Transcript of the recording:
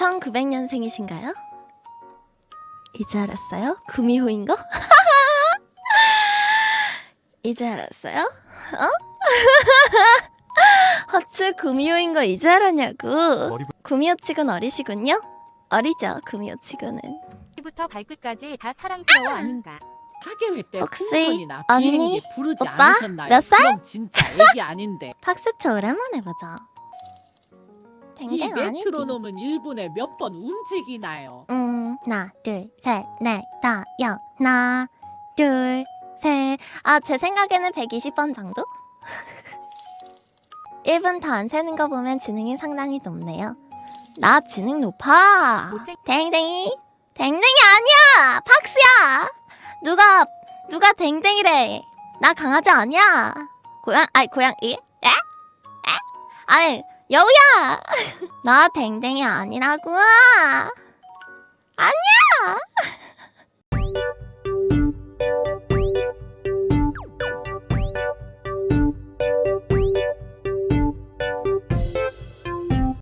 1900년생이신가요? 이제 알았어요? 구미호인 거? 이제 알았어요? 어? 허츠 구미호인 거 이제 알았냐고. 머리 구미호 치곤 어리시군요? 어리죠, 구미호 치고는. 부터 발끝까지 다 사랑스러워 아닌가. 하계회 때 혹시 풍선이나 언니? 비행기 부르지 오빠? 않으셨나요? 몇 살? 그럼 진짜 애기 아닌데 팍스쳐 오랜만에 보자. 이 댕댕 아니지? 메트로놈은 1분에 몇 번 움직이나요? 음, 하나, 둘, 셋, 넷, 다, 여, 하나, 둘, 셋. 아, 제 생각에는 120번 정도? 1분 더안 세는 거 보면 지능이 상당히 높네요. 나 지능 높아. 못생- 댕댕이? 댕댕이 아니야! 팍스야! 누가, 누가 댕댕이래. 나 강아지 아니야. 고양, 아니, 고양이? 에? 에? 아니, 여우야! 나 댕댕이 아니라고!